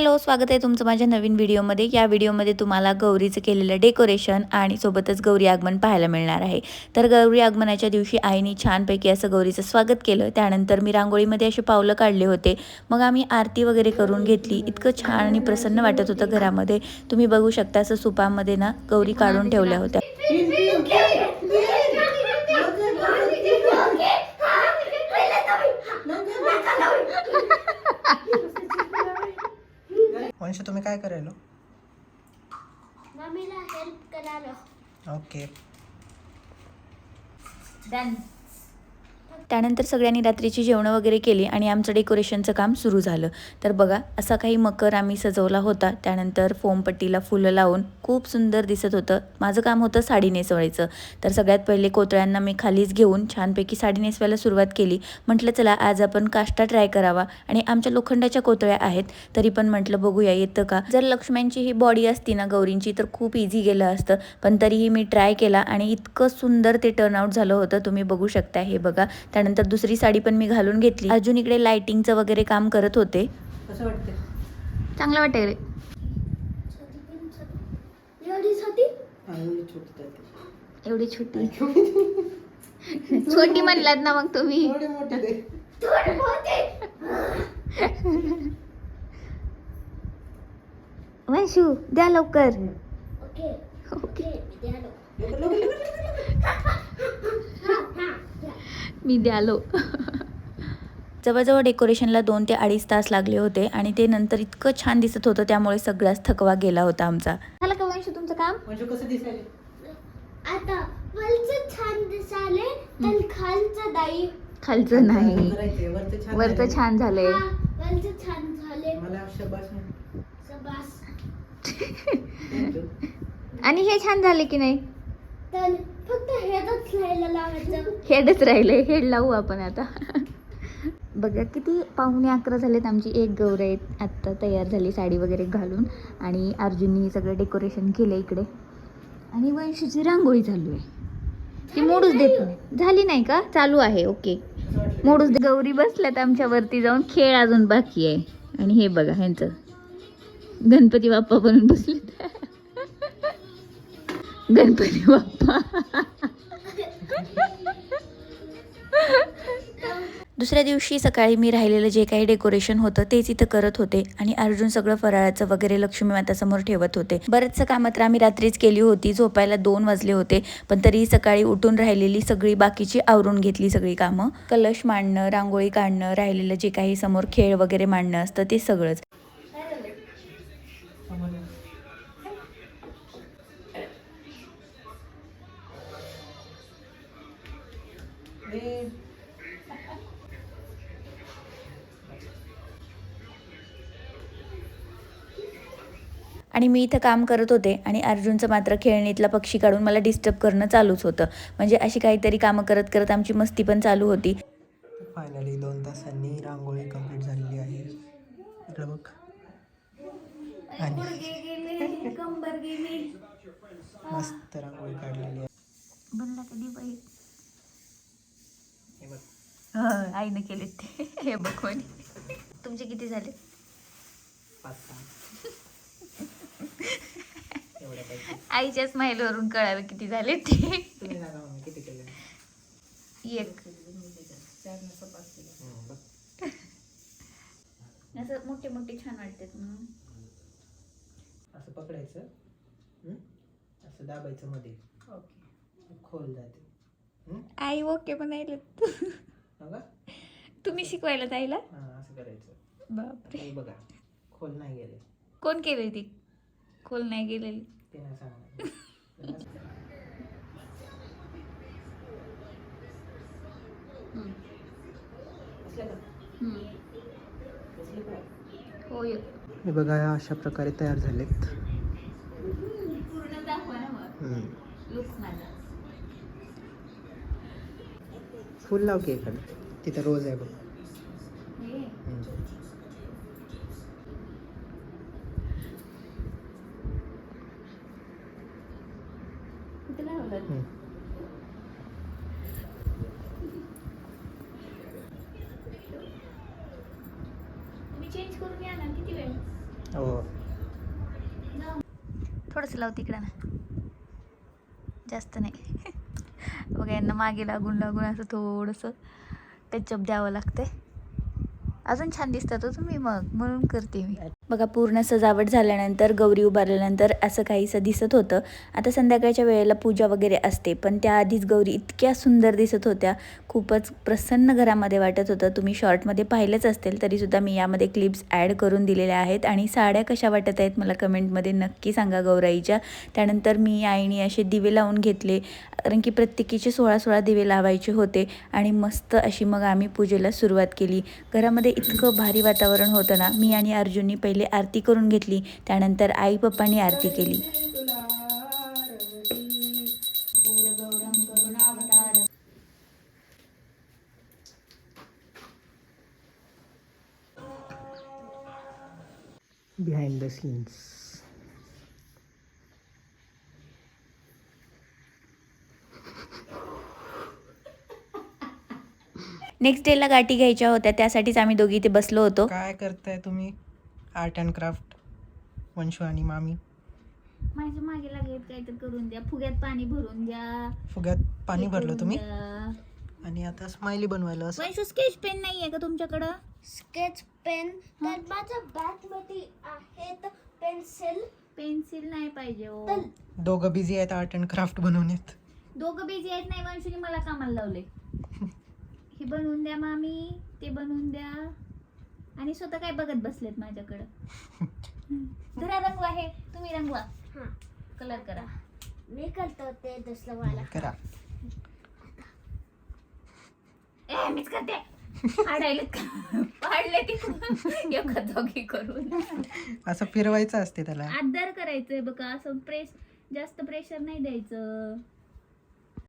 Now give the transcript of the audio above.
Hello स्वागत आहे तुमचं माझ्या नवीन व्हिडिओमध्ये या व्हिडिओमध्ये तुम्हाला गौरीचं केलेलं डेकोरेशन आणि सोबतच गौरी आगमन पाहायला मिळणार आहे तर गौरी आगमनाच्या दिवशी आईने छानपैकी असं गौरीचं स्वागत केलं त्यानंतर मी रांगोळीमध्ये असे पावलं काढले होते मग आम्ही आरती वगैरे करून घेतली इतकं छान आणि प्रसन्न वाटत होतं घरामध्ये तुम्ही बघू शकता असं सुपामध्ये ना गौरी काढून ठेवल्या होत्या वंश तुम्ही काय करायलो? मम्मीला हेल्प करायला. ओके त्यानंतर सगळ्यांनी रात्रीची जेवणं वगैरे केली आणि आमचं डेकोरेशनचं काम सुरू झालं. तर बघा असा काही मकर आम्ही सजवला होता. त्यानंतर फोमपट्टीला फुलं लावून खूप सुंदर दिसत होतं. माझं काम होतं साडी नेसवायचं. तर सगळ्यात पहिले कोतळ्यांना मी खालीच घेऊन छानपैकी साडी नेसवायला सुरुवात केली. म्हटलं चला आज आपण काष्टा ट्राय करावा. आणि आमच्या लोखंडाच्या कोतळ्या आहेत. तरी पण म्हटलं बघूया येतं का? जर लक्ष्म्यांची ही बॉडी असती ना गौरींची तर खूप इझी गेलं असतं. पण तरीही मी ट्राय केला आणि इतकं सुंदर ते टर्नआउट झालं होतं. तुम्ही बघू शकता हे बघा. त्यानंतर दुसरी साडी पण मी घालून घेतली. अजून इकडे लाइटिंगचं वगैरे काम करत होते. कसं वाटते चांगलं वाटेल रे. एवढी छोटी? छोटी म्हणलात ना मग तुम्ही. वंशू द्या लवकर. ओके ओके द्यालो मी द्यालो. जवळजवळ डेकोरेशनला दोन ते अडीच तास लागले होते आणि ते नंतर इतकं छान दिसत होतं त्यामुळे सगळाच थकवा गेला होता आमचा. झालं का वंशू तुमचं काम? वंश कसं दिसायले? आता वरचं छान दिसाले पण खालचं नाही. खालचं नाही. वरचं छान वरचं झालंय. छान झालंय. हा, वरचं छान झाले मला शबास. आणि हे छान झाले की नाही? तर फक्त हेच राहायला लावायचं. हेडच राहिले हेड लावू आपण आता. बघा किती पाहुणे अकरा झालेत. आमची एक गौर आहे. आत्ता तयार झाली साडी वगैरे घालून. आणि अर्जुननी सगळं डेकोरेशन केलं इकडे. आणि वंशीची रांगोळी चालू आहे. ती मोडूच देत नाही. झाली नाही का? चालू आहे. ओके? मोडूच गौरी बसल्यात आमच्या वरती जाऊन. खेळ अजून बाकी आहे. आणि हे बघा ह्यांचं. गणपती बाप्पा बनून बसलेत. गणपती बाप्पा. दुसऱ्या दिवशी सकाळी मी राहिलेलं जे काही डेकोरेशन होतं तेच इथं करत होते आणि अर्जुन सगळं फराळाचं वगैरे लक्ष्मी मातासमोर ठेवत होते. बरंचसं कामं तर आम्ही रात्रीच केली होती झोपायला दोन वाजले होते पण तरी सकाळी उठून राहिलेली सगळी बाकीची आवरून घेतली सगळी कामं. कलश मांडणं रांगोळी काढणं राहिलेलं जे काही समोर खेळ वगैरे मांडणं असतं ते सगळंच. आणि मी इथं काम करत होते आणि अर्जुनचं मात्र खेळणीतला पक्षी काढून मला डिस्टर्ब करणं चालूच होतं. म्हणजे अशी काहीतरी कामं करत करत आमची मस्ती पण चालू होती. फायनली दोन तासांनी रांगोळी कंप्लीट झालेली आहे. इकडे बघ. आणि मस्त रांगोळी काढलेली आहे. आईनं केले ते. हे बघ कोणी. तुमचे किती झाले? आईच्या स्माईलवरून कळालं किती झाले ते. तुम्ही सांगा मग किती केले एक. असं मोठे मोठे छान वाटतात असं पकडायचं? असं दाबायचं मध्ये. खोल जाते? आई ओके बघा तुम्ही शिकवायला जायला? हा असं करायचं. बापरे. हे बघा खोल नाही गेले. कोण केली ती? खोल नाही गेलेली. ते नाही सांगणार हे बघा या अशा प्रकारे तयार झालेत पूर्ण दाखवा ना मग हम्म. लुक माझा फुल लाव की एखादं. तिथं रोज आहे बघ. हे. ना हो थोडंसं लाव तिकडं ना. जास्त नाही. मग यांना मागे लागून लागून असं थोडंसं टचअप द्यावं लागतंय. अजून छान दिसतात तुम्ही मग म्हणून करते मी. बघा पूर्ण सजावट झाल्यानंतर गौरी उभारल्यानंतर असं काहीसं दिसत होतं. आता संध्याकाळच्या वेळेला पूजा वगैरे असते पण त्याआधीच गौरी इतक्या सुंदर दिसत होत्या. खूपच प्रसन्न घरामध्ये वाटत होतं. तुम्ही शॉर्टमध्ये पाहिलंच असतील तरीसुद्धा मी यामध्ये क्लिप्स ॲड करून दिलेल्या आहेत. आणि साड्या कशा वाटत आहेत मला कमेंटमध्ये नक्की सांगा गौराईच्या. त्यानंतर मी आईने असे दिवे लावून घेतले कारण की प्रत्येकीचे सोळा सोळा दिवे लावायचे होते. आणि मस्त अशी मग आम्ही पूजेला सुरुवात केली. घरामध्ये इतकं भारी वातावरण होतं ना मी आणि अर्जुननी पहिले आरती करून घेतली. त्यानंतर आई पप्पांनी आरती केली. बिहाइंड द सीन्स नेक्स्ट डेला गाठी घ्यायच्या होत्या त्यासाठीच आम्ही दोघी इथे बसलो होतो. काय करताय तुम्ही? आर्ट अँड क्राफ्ट वंशू आणि मामी. माझ्या मागे लागेल काहीतरी करून द्या. फुग्यात पाणी भरून द्या. फुग्यात पाणी हे भरलं करून तुम्ही? द्या. आणि आता स्माइली बनवायला असं. वैशू स्केच पेन नाहीये का तुमच्याकडं? Sketch pen? तर माझ्या बॅगमध्ये आहेत पेन्सिल. पेन्सिल नाही पाहिजे हो. तर दोघं बिझी आहेत आर्ट अँड क्राफ्ट बनवण्यात. दोघं बिझी आहेत नाही वंशूने मला कामाला लावले हे बनवून द्या मामी ते बनवून द्या. आणि स्वतः काय बघत बसलेत माझ्याकडं. जरा रंगवा हे तुम्ही रंगवा. हा. कलर करा. मी करतो ते दुसरं मला करा. ए मीच करते. ती एका दोघी करून. असं फिरवायचं असते त्याला. आधार करायचंय बघा. असं प्रेस जास्त प्रेशर नाही द्यायचं.